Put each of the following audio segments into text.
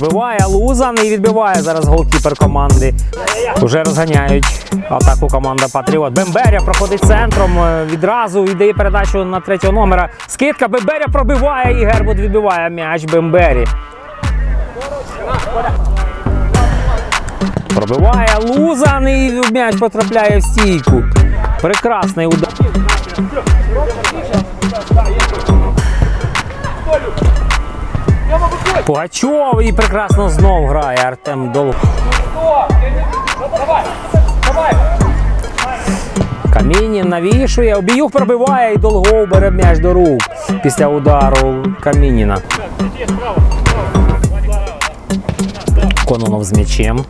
Пробиває Лузан і відбиває зараз голкіпер команди. Уже розганяють атаку команда Патріот. Бемберя проходить центром. е, Відразу віддає передачу на третього номера. Скидка Бемберя пробиває і Гербут відбиває м'яч Бембері. Пробиває Лузан і м'яч потрапляє в стійку. Прекрасний удар. Пугачов і прекрасно знов грає Артем Долг. Камінін навішує, обіюх пробиває і Долгов бере м'яч до рук після удару Камініна. Кононов з м'ячем.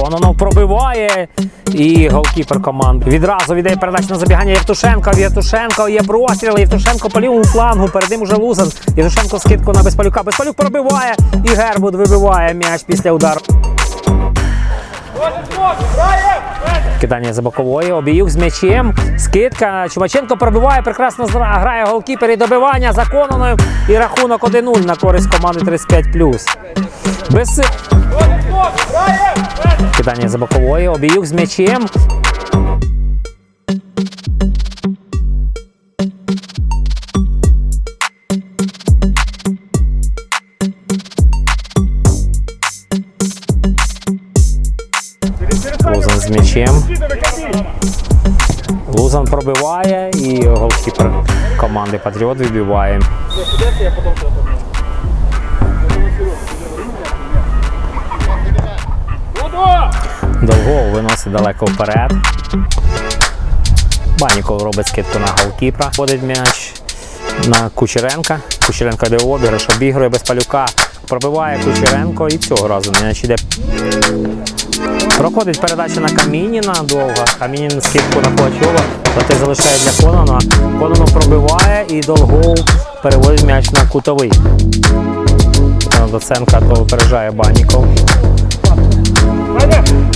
Кононов пробиває і голкіпер команди. Відразу віддає передачу на забігання Євтушенка. Євтушенко є простріл. Євтушенко по лівому флангу. Перед ним уже Лузан. Євтушенко скидку на Безпалюка. Безпалюк пробиває і Гербут вибиває м'яч після удару. Кидання за бокової, обіюк з м'ячем, скидка. Чумаченко пробиває, прекрасно грає голкіпер і добивання за І рахунок 1-0 на користь команди 35+. Без... Кидання за бокової, обіюк з м'ячем. М'ячем. Лузан пробиває і голкіпер команди Патріот вибиває. Довго виносить далеко вперед. Баніков робить скидку на голкіпера. Входить м'яч на Кучеренка. Кучеренко йде в обіграш, обігрує без палюка. Пробиває Кучеренко і цього разу м'яч іде. Проходить передача на Камініна довга. Камінін скидку на Плачова. Проте залишає для Конона. Кононов пробиває і Долгов переводить м'яч на кутовий. Доценка то випереджає Баніков.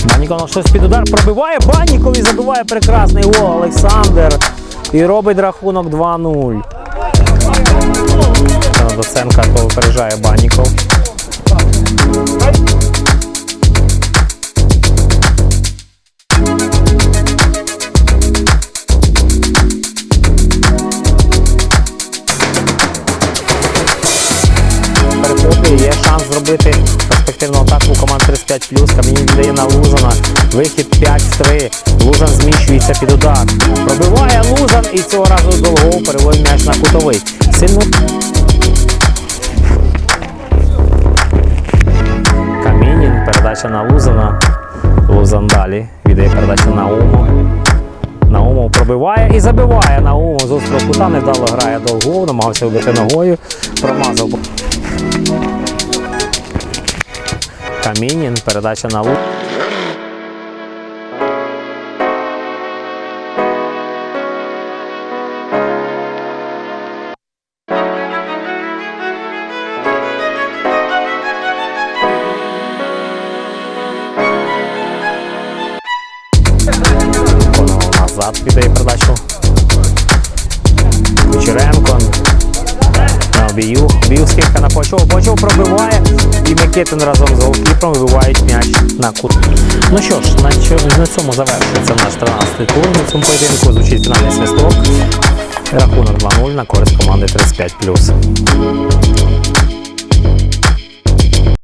Баніков щось під удар пробиває Баніков і забиває прекрасний гол Олександр. І робить рахунок 2-0. Доценка то випереджає Баніков. Зробити перспективну атаку команд 35 Камінь віддає на Лузана. Вихід 5-3. Лузан зміщується під удар. Пробиває Лузан і цього разу Долгов переводить м'яч на кутовий. Сильно. Камінін, передача на Лузана. Лузан далі. Віддає передачу на Уму. Наумов пробиває і забиває Наумов з острого кута, невдало грає Долгов, намагався вбити ногою, промазав. Камінін, передача на лук. Назад віддає передачу. Кучеренко. На обію. Скидка на Почов. Почов пробиває. І Микитин разом з голкіпером вибивають м'яч на кут. Ну що ж, на, цьому завершується наш 13-й тур. На цьому поєдинку звучить фінальний свисток. Рахунок 2-0 на користь команди 35+.